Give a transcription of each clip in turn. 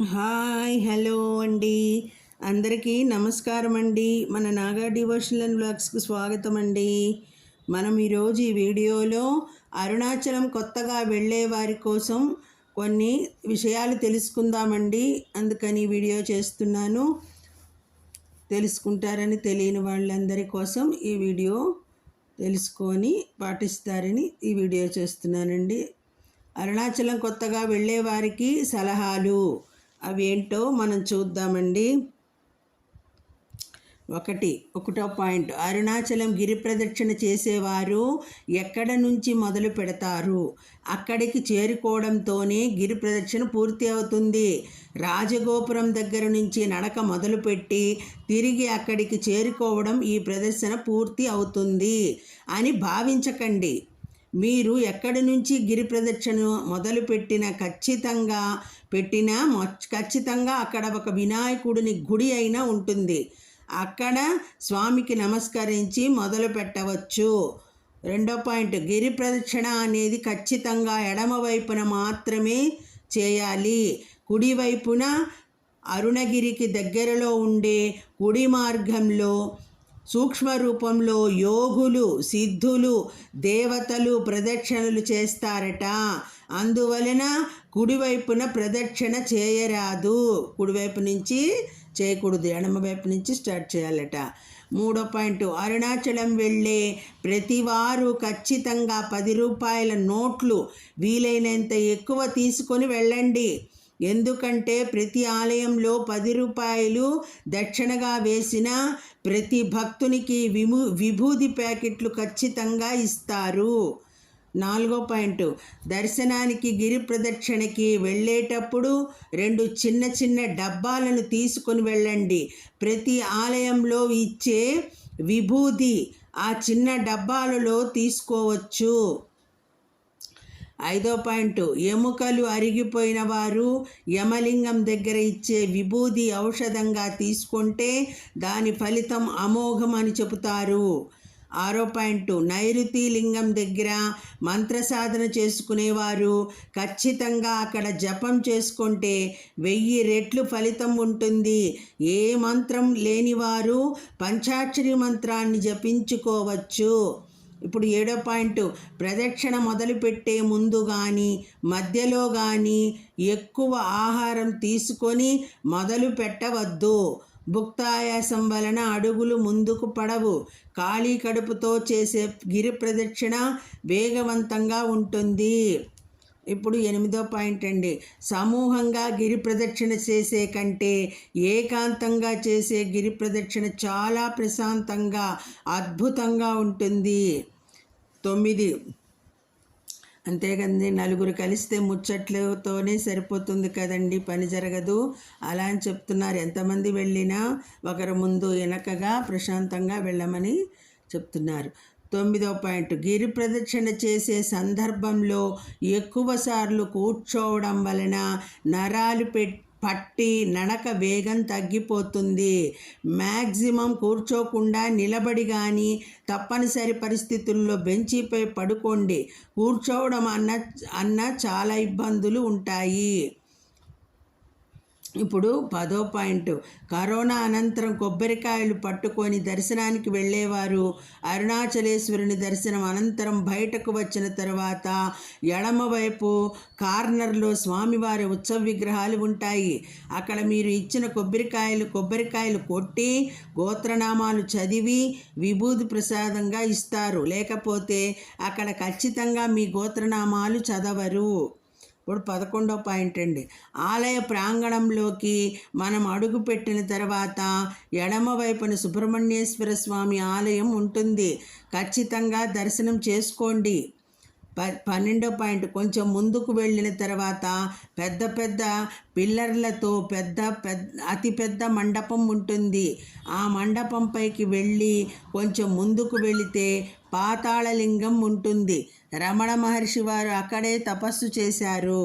Hi hello అండి. అందరికీ నమస్కారం అండి మన నాగా డివోషనల్ బ్లాగ్స్కి స్వాగతం అండి మనం ఈరోజు ఈ వీడియోలో అరుణాచలం కొత్తగా వెళ్ళే వారి కోసం కొన్ని విషయాలు తెలుసుకుందామండి. అందుకని వీడియో చేస్తున్నాను. తెలుసుకుంటారని తెలియని వాళ్ళందరి కోసం ఈ వీడియో తెలుసుకొని పాటిస్తారని ఈ వీడియో చేస్తున్నానండి. అరుణాచలం కొత్తగా వెళ్ళే వారికి సలహాలు. అవి ఏంటో మనం చూద్దామండి. ఒకటి ఒకటో పాయింట్. అరుణాచలం గిరి ప్రదక్షిణ చేసేవారు ఎక్కడ నుంచి మొదలు పెడతారు? అక్కడికి చేరుకోవడంతోనే గిరి ప్రదక్షిణ పూర్తి అవుతుంది. రాజగోపురం దగ్గర నుంచి నడక మొదలుపెట్టి తిరిగి అక్కడికి చేరుకోవడం ఈ ప్రదర్శన పూర్తి అవుతుంది అని భావించకండి. మీరు ఎక్కడి నుంచి గిరి ప్రదక్షిణ మొదలుపెట్టిన ఖచ్చితంగా పెట్టిన ఖచ్చితంగా అక్కడ ఒక వినాయకుడిని గుడి అయినా ఉంటుంది. అక్కడ స్వామికి నమస్కరించి మొదలు పెట్టవచ్చు. రెండో పాయింట్ గిరి ప్రదక్షిణ అనేది ఖచ్చితంగా ఎడమవైపున మాత్రమే చేయాలి. కుడివైపున అరుణగిరికి దగ్గరలో ఉండే కుడి మార్గంలో సూక్ష్మ రూపంలో యోగులు సిద్ధులు దేవతలు ప్రదక్షిణలు చేస్తారట. అందువలన కుడివైపున ప్రదక్షిణ చేయరాదు. కుడివైపు నుంచి చేయకూడదు. ఎడమవైపు నుంచి స్టార్ట్ చేయాలట. మూడో పాయింట్ అరుణాచలం వెళ్ళే ప్రతివారు ఖచ్చితంగా పది రూపాయల నోట్లు వీలైనంత ఎక్కువ తీసుకొని వెళ్ళండి. ఎందుకంటే ప్రతి ఆలయంలో పది రూపాయలు దక్షిణగా వేసిన ప్రతి భక్తునికి విము విభూది ప్యాకెట్లు ఖచ్చితంగా ఇస్తారు. నాలుగో పాయింట్. దర్శనానికి గిరి ప్రదక్షిణకి వెళ్ళేటప్పుడు రెండు చిన్న చిన్న డబ్బాలను తీసుకొని వెళ్ళండి. ప్రతి ఆలయంలో ఇచ్చే విభూది ఆ చిన్న డబ్బాలలో తీసుకోవచ్చు. ఐదో పాయింట్. ఎముకలు అరిగిపోయిన వారు యమలింగం దగ్గర ఇచ్చే విభూది ఔషధంగా తీసుకుంటే దాని ఫలితం అమోఘం అని చెబుతారు. ఆరో పాయింట్ నైరుతి లింగం దగ్గర మంత్ర సాధన చేసుకునేవారు. ఖచ్చితంగా అక్కడ జపం చేసుకుంటే వెయ్యి రెట్లు ఫలితం ఉంటుంది. ఏ మంత్రం లేనివారు పంచాక్షరి మంత్రాన్ని జపించుకోవచ్చు. ఇప్పుడు ఏడో పాయింట్ ప్రదక్షిణ మొదలుపెట్టే ముందు కానీ మధ్యలో కానీ ఎక్కువ ఆహారం తీసుకొని మొదలు పెట్టవద్దు భుక్తాయాసం వలన అడుగులు ముందుకు పడవు. ఖాళీ కడుపుతో చేసే గిరి ప్రదక్షిణ వేగవంతంగా ఉంటుంది. ఇప్పుడు ఎనిమిదో పాయింట్ అండి. సమూహంగా గిరి ప్రదక్షిణ చేసే కంటే ఏకాంతంగా చేసే గిరి ప్రదక్షిణ చాలా ప్రశాంతంగా అద్భుతంగా ఉంటుంది. తొమ్మిది. అంతేకాదు నలుగురు కలిస్తే ముచ్చట్లతోనే సరిపోతుంది కదండి పని జరగదు. అలా అని చెప్తున్నారు. ఎంతమంది వెళ్ళినా ఒకరి ముందు వెనకగా ప్రశాంతంగా వెళ్ళమని చెప్తున్నారు. తొమ్మిదో పాయింట్ గిరి ప్రదక్షిణ చేసే సందర్భంలో ఎక్కువసార్లు కూర్చోవడం వలన నరాలు పెట్టి పట్టి నడక వేగం తగ్గిపోతుంది. మ్యాక్సిమం కూర్చోకుండా నిలబడి కానీ తప్పనిసరి పరిస్థితుల్లో బెంచిపై పడుకోండి. కూర్చోవడం అన్న అన్న చాలా ఇబ్బందులు ఉంటాయి. ఇప్పుడు పదో పాయింట్. కరోనా అనంతరం కొబ్బరికాయలు పట్టుకొని దర్శనానికి వెళ్ళేవారు. అరుణాచలేశ్వరుని దర్శనం అనంతరం బయటకు వచ్చిన తర్వాత ఎడమవైపు కార్నర్లో స్వామివారి ఉత్సవ విగ్రహాలు ఉంటాయి. అక్కడ మీరు ఇచ్చిన కొబ్బరికాయలు కొబ్బరికాయలు కొట్టి గోత్రనామాలు చదివి విభూతి ప్రసాదంగా ఇస్తారు. లేకపోతే అక్కడ ఖచ్చితంగా మీ గోత్రనామాలు చదవరు. ఇప్పుడు పదకొండో పాయింట్ అండి. ఆలయ ప్రాంగణంలోకి మనం అడుగు పెట్టిన తర్వాత ఎడమ వైపున సుబ్రహ్మణ్యేశ్వర స్వామి ఆలయం ఉంటుంది. ఖచ్చితంగా దర్శనం చేసుకోండి. ప పన్నెండో పాయింట్ కొంచెం ముందుకు వెళ్ళిన తర్వాత పెద్ద పెద్ద పిల్లర్లతో పెద్ద పెద్ద అతి పెద్ద మండపం ఉంటుంది. ఆ మండపంపైకి వెళ్ళి కొంచెం ముందుకు వెళితే పాతాళలింగం ఉంటుంది. రమణ మహర్షి వారు అక్కడే తపస్సు చేశారు.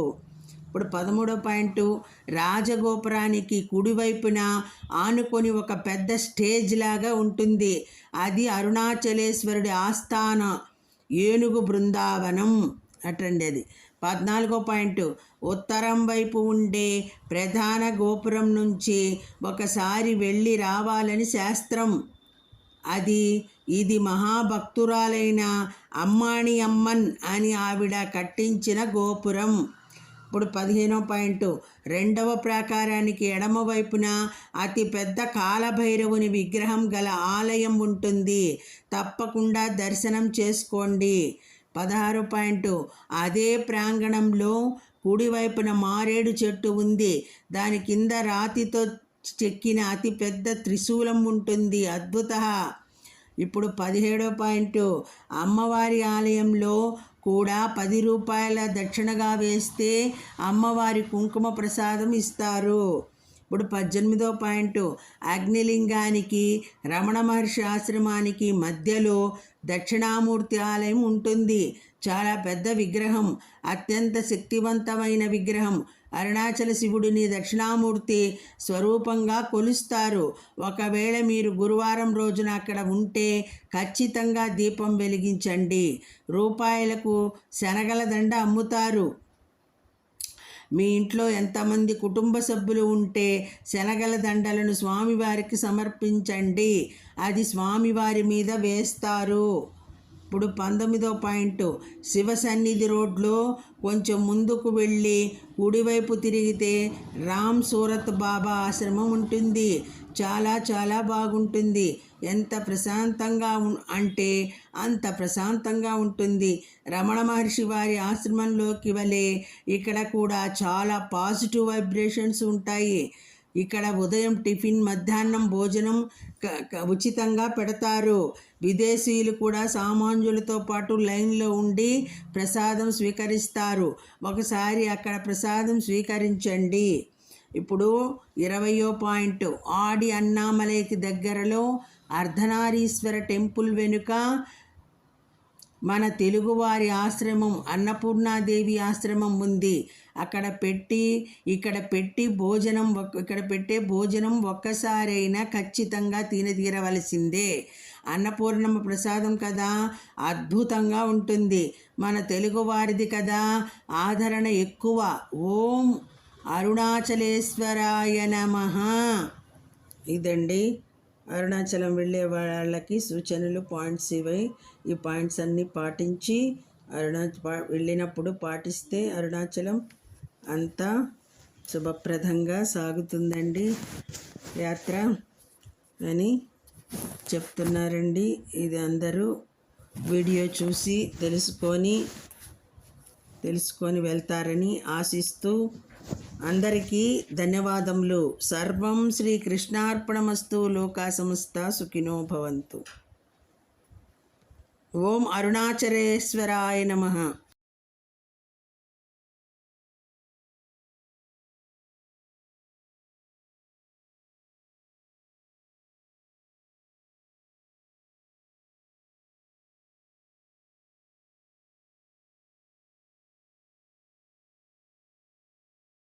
ఇప్పుడు పదమూడో పాయింట్ రాజగోపురానికి కుడివైపున ఆనుకొని ఒక పెద్ద స్టేజ్ లాగా ఉంటుంది. అది అరుణాచలేశ్వరుడి ఆస్థాన ఏనుగు బృందావనం అటండి అది. పద్నాలుగో పాయింట్ ఉత్తరం వైపు ఉండే ప్రధాన గోపురం నుంచి ఒకసారి వెళ్ళి రావాలని శాస్త్రం. అది ఇది మహాభక్తురాలైన అమ్మాణి అమ్మన్ అని ఆవిడ కట్టించిన గోపురం. ఇప్పుడు పదిహేనో పాయింట్. రెండవ ప్రాకారానికి ఎడమ వైపున అతి పెద్ద కాలభైరవుని విగ్రహం గల ఆలయం ఉంటుంది. తప్పకుండా దర్శనం చేసుకోండి. పదహారు పాయింట్. అదే ప్రాంగణంలో కుడివైపున మారేడు చెట్టు ఉంది. దాని కింద రాతితో చెక్కిన అతి పెద్ద త్రిశూలం ఉంటుంది. అద్భుత! ఇప్పుడు పదిహేడో పాయింట్. అమ్మవారి ఆలయంలో కూడా పది రూపాయల దక్షిణగా వేస్తే అమ్మవారి కుంకుమ ప్రసాదం ఇస్తారు. ఇప్పుడు పద్దెనిమిదో పాయింట్. అగ్నిలింగానికి రమణ మహర్షి ఆశ్రమానికి మధ్యలో దక్షిణామూర్తి ఆలయం ఉంటుంది. చాలా పెద్ద విగ్రహం. అత్యంత శక్తివంతమైన విగ్రహం. అరుణాచల శివుడిని దక్షిణామూర్తి స్వరూపంగా కొలుస్తారు. ఒకవేళ మీరు గురువారం రోజున అక్కడ ఉంటే ఖచ్చితంగా దీపం వెలిగించండి. రూపాయలకు శనగల దండ అమ్ముతారు. మీ ఇంట్లో ఎంతమంది కుటుంబ సభ్యులు ఉంటే శనగల దండలను స్వామివారికి సమర్పించండి. అది స్వామివారి మీద వేస్తారు. ఇప్పుడు పంతొమ్మిదో పాయింట్. శివ సన్నిధి రోడ్లో కొంచెం ముందుకు వెళ్ళి కుడివైపు తిరిగితే రామ్ సూరత్ బాబా ఆశ్రమం ఉంటుంది. చాలా చాలా బాగుంటుంది. ఎంత ప్రశాంతంగా ఉం- అంటే అంత ప్రశాంతంగా ఉంటుంది. రమణ మహర్షి వారి ఆశ్రమంలోకి వలె ఇక్కడ కూడా చాలా పాజిటివ్ వైబ్రేషన్స్ ఉంటాయి. ఇక్కడ ఉదయం టిఫిన్ మధ్యాహ్నం భోజనం క- ఉచితంగా పెడతారు. విదేశీయులు కూడా సామాన్యులతో పాటు లైన్లో ఉండి ప్రసాదం స్వీకరిస్తారు. ఒకసారి అక్కడ ప్రసాదం స్వీకరించండి. ఇప్పుడు ఇరవయో పాయింట్. ఆడి అన్నామలైకి దగ్గరలో అర్ధనారీశ్వర టెంపుల్ వెనుక మన తెలుగువారి ఆశ్రమం అన్నపూర్ణాదేవి ఆశ్రమం ఉంది. అక్కడ పెట్టి ఇక్కడ పెట్టి భోజనం ఒక్- ఇక్కడ పెట్టే భోజనం ఒక్కసారైనా ఖచ్చితంగా తిని తీరవలసిందే అన్నపూర్ణమ్మ ప్రసాదం కదా. అద్భుతంగా ఉంటుంది. మన తెలుగువారిది కదా. ఆదరణ ఎక్కువ. ఓం అరుణాచలేశ్వరాయ నమ. ఇదండి. అరుణాచలం వెళ్ళే వాళ్ళకి సూచనలు పాయింట్స్ ఇవి. ఈ పాయింట్స్ అన్నీ పాటించి అరుణాచ వెళ్ళినప్పుడు పాటిస్తే అరుణాచలం అంతా శుభప్రదంగా సాగుతుందండి. యాత్ర అని చెప్తున్నారండి. ఇది అందరూ వీడియో చూసి తెలుసుకొని తెలుసుకొని వెళ్తారని ఆశిస్తూ అందరికీ ధన్యవాదములు. సర్వం శ్రీ కృష్ణార్పణమస్తు లోకా సుఖినో భవంతు. ఓం అరుణాచలేశ్వరాయ నమః.